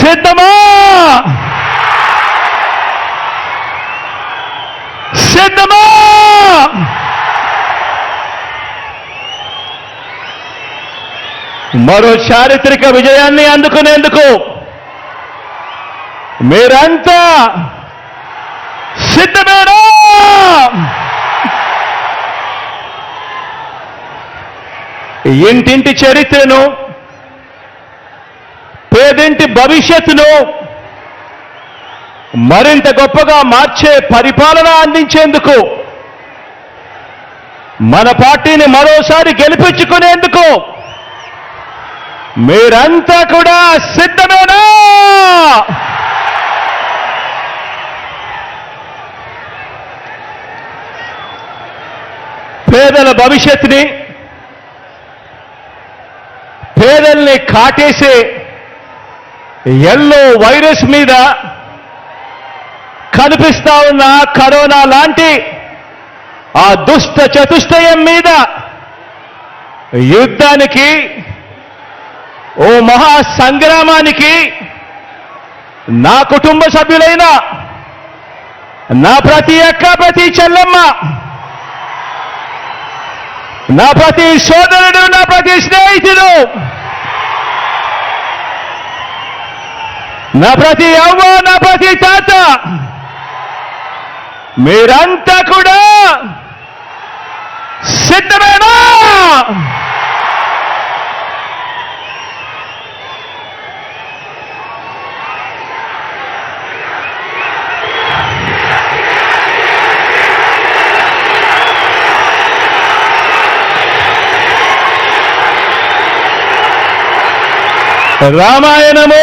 సిద్ధమా? సిద్ధమా? మరో చారిత్రక విజయాన్ని అందుకునేందుకు మీరంతా సిద్ధమేనా? ఇంటింటి చరిత్రను భవిష్యత్తును మరింత గొప్పగా మార్చే పరిపాలన అందించేందుకు మన పార్టీని మరోసారి గెలిపించుకునేందుకు మీరంతా కూడా సిద్ధమేనా? పేదల భవిష్యత్తుని పేదల్ని కాటేసే ఎల్లో వైరస్ మీద కనిపిస్తా ఉన్న కరోనా లాంటి ఆ దుష్ట చతుష్టయం మీద యుద్ధానికి ఓ మహా సంగ్రామానికి నా కుటుంబ సభ్యులైన నా ప్రతి అక్క ప్రతి చెల్లెమ్మ నా ప్రతి సోదరుడు నా ప్రతి స్నేహితుడు నా ప్రతి అవ్వ నా ప్రతి తాత. మీరంతా కూడా సిద్ధమేనా? రామాయణము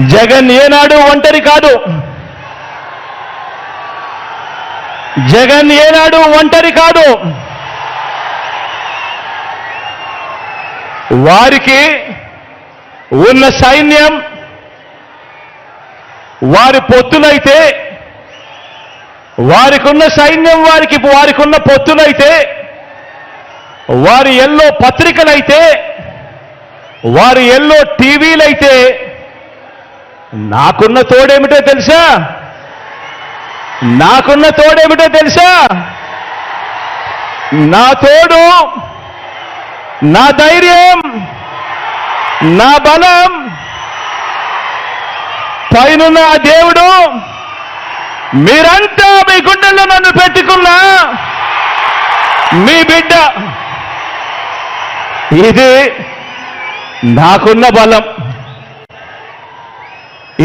జగన్ ఏనాడు ఒంటరి కాదు. జగన్ ఏనాడు ఒంటరి కాదు. వారికి ఉన్న సైన్యం వారి పొత్తులైతే వారికున్న సైన్యం వారికి వారికి ఉన్న పొత్తులైతే వారి ఎల్లో పత్రికలైతే వారి ఎల్లో టీవీలైతే నాకున్న తోడేమిటో తెలుసా? నాకున్న తోడేమిటో తెలుసా? నా తోడు నా ధైర్యం నా బలం పైనున్న ఆ దేవుడు మీరంతా మీ గుండెల్లో నన్ను పెట్టుకున్న మీ బిడ్డ. ఇది నాకున్న బలం.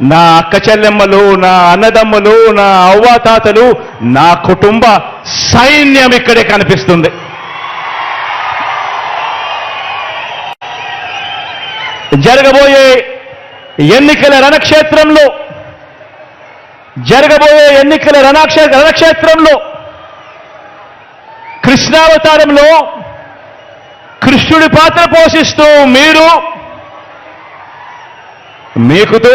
నా అక్క చెల్లెమ్మలు నా అన్నదమ్ములు నా అవ్వాతాతలు నా కుటుంబ సైన్యం ఇక్కడే కనిపిస్తుంది. జరగబోయే ఎన్నికల రణక్షేత్రంలో జరగబోయే ఎన్నికల రణక్ష రణక్షేత్రంలో కృష్ణావతారంలో కృష్ణుడి పాత్ర పోషిస్తూ మీరు మీకుతో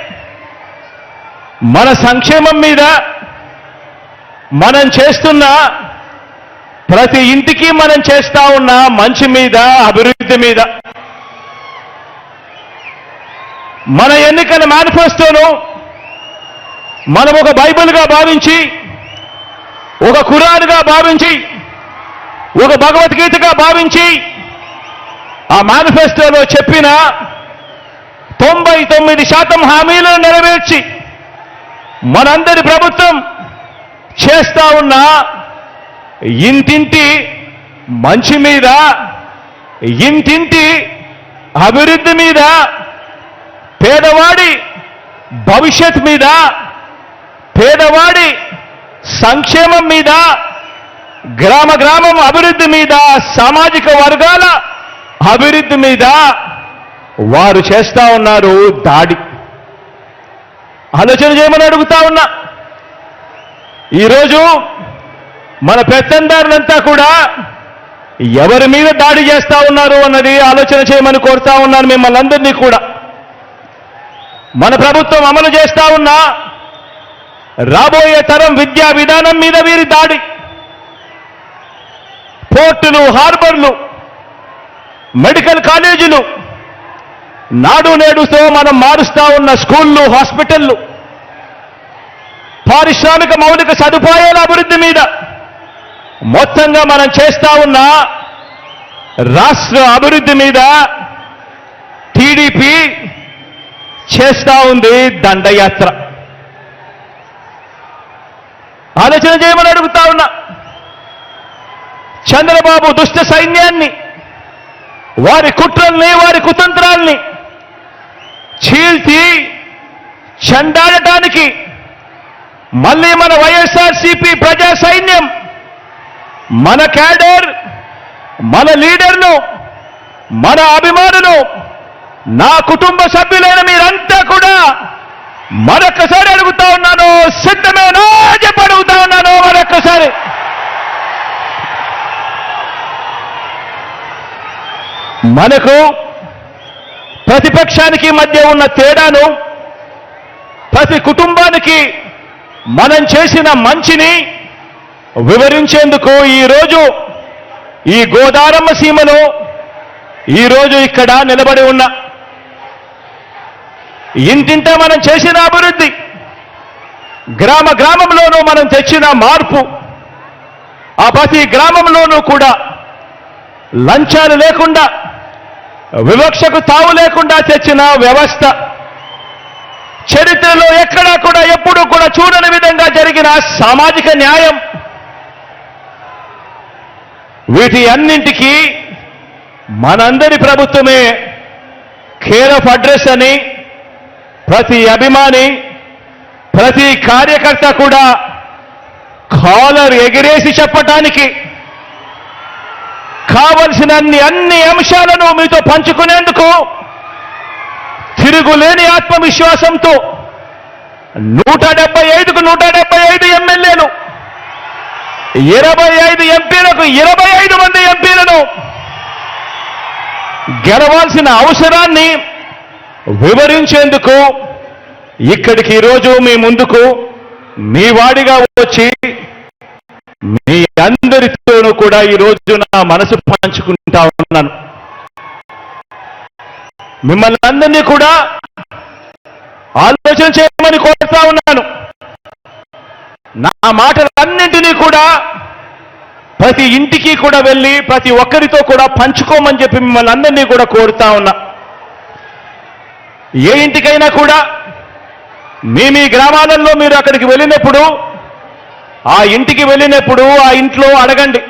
మన సంక్షేమం మీద మనం చేస్తున్న ప్రతి ఇంటికి మనం చేస్తా ఉన్న మంచి మీద అభివృద్ధి మీద. మన ఎన్నికల మేనిఫెస్టోను మనం ఒక బైబిల్గా భావించి ఒక కురాన్గా భావించి ఒక భగవద్గీతగా భావించి ఆ మేనిఫెస్టోలో చెప్పిన తొంభై తొమ్మిది శాతం హామీలను నెరవేర్చి మనందరి ప్రభుత్వం చేస్తా ఉన్న ఇంటింటి మంచి మీద ఇంటింటి అభివృద్ధి మీద పేదవాడి భవిష్యత్ మీద పేదవాడి సంక్షేమం మీద గ్రామ గ్రామం అభివృద్ధి మీద సామాజిక వర్గాల అభివృద్ధి మీద వారు చేస్తా ఉన్నారు దాడి. ఆలోచన చేయమని అడుగుతా ఉన్నా. ఈరోజు మన పెత్తందారులంతా కూడా ఎవరి మీద దాడి చేస్తా ఉన్నారు అన్నది ఆలోచన చేయమని కోరుతా ఉన్నాను మిమ్మల్ని అందరినీ కూడా. మన ప్రభుత్వం అమలు చేస్తా ఉన్నా రాబోయే తరం విద్యా విధానం మీద వీరి దాడి. పోర్టులు హార్బర్లు మెడికల్ కాలేజీలు నాడు నేడుతో మనం మారుస్తా ఉన్న స్కూళ్ళు హాస్పిటళ్ళు పారిశ్రామిక మౌలిక సదుపాయాల అభివృద్ధి మీద మొత్తంగా మనం చేస్తా ఉన్న రాష్ట్ర అభివృద్ధి మీద టీడీపీ చేస్తా ఉంది దండయాత్ర. ఆలోచన చేయమని అడుగుతా ఉన్నా. చంద్రబాబు దుష్ట సైన్యాన్ని వారి కుట్రల్ని వారి కుతంత్రాల్ని చీల్చి చెండాడటానికి మళ్ళీ మన వైఎస్ఆర్సీపీ ప్రజా సైన్యం మన క్యాడర్ మన లీడర్లు మన అభిమానులు నా కుటుంబ సభ్యులైన మీరంతా కూడా మరొక్కసారి అడుగుతా ఉన్నాను సిద్ధమేనా చెప్పి అడుగుతా ఉన్నాను మరొక్కసారి మనకు ప్రతిపక్షానికి మధ్య ఉన్న తేడాను ప్రతి కుటుంబానికి మనం చేసిన మంచిని వివరించేందుకు ఈరోజు ఈ గోదారమ్మ సీమలో ఈరోజు ఇక్కడ నిలబడి ఉన్న ఇంటింట మనం చేసిన అభివృద్ధి గ్రామ గ్రామంలోనూ మనం తెచ్చిన మార్పు ఆ ప్రతి గ్రామంలోనూ కూడా లంచాలు లేకుండా వివక్షకు తావు లేకుండా తెచ్చిన వ్యవస్థ. చరిత్రలో ఎక్కడా కూడా ఎప్పుడూ కూడా చూడని విధంగా జరిగిన సామాజిక న్యాయం. వీటి అన్నింటికీ మనందరి ప్రభుత్వమే కేర్ ఆఫ్ అడ్రస్ అని ప్రతి అభిమాని ప్రతి కార్యకర్త కూడా కాలర్ ఎగిరేసి చెప్పటానికి కావలసిన అన్ని అన్ని అంశాలను మీతో పంచుకునేందుకు తిరుగులేని ఆత్మవిశ్వాసంతో నూట డెబ్బై ఐదుకు నూట డెబ్బై ఐదు ఎమ్మెల్యేలు ఇరవై ఐదు ఎంపీలకు ఇరవై ఐదు మంది ఎంపీలను గెలవాల్సిన అవసరాన్ని వివరించేందుకు ఇక్కడికి ఈరోజు మీ ముందుకు మీ వాడిగా వచ్చి మీ అందరి కూడా ఈరోజు నా మనసు పంచుకుంటా ఉన్నాను. మిమ్మల్ని అందరినీ కూడా ఆలోచన చేయమని కోరుతా ఉన్నాను. నా మాటలన్నింటినీ కూడా ప్రతి ఇంటికి కూడా వెళ్ళి ప్రతి ఒక్కరితో కూడా పంచుకోమని చెప్పి మిమ్మల్ని అందరినీ కూడా కోరుతా ఉన్నా. ఏ ఇంటికైనా కూడా మీ మీ గ్రామాలలో మీరు అక్కడికి వెళ్ళినప్పుడు ఆ ఇంటికి వెళ్ళినప్పుడు ఆ ఇంట్లో అడగండి.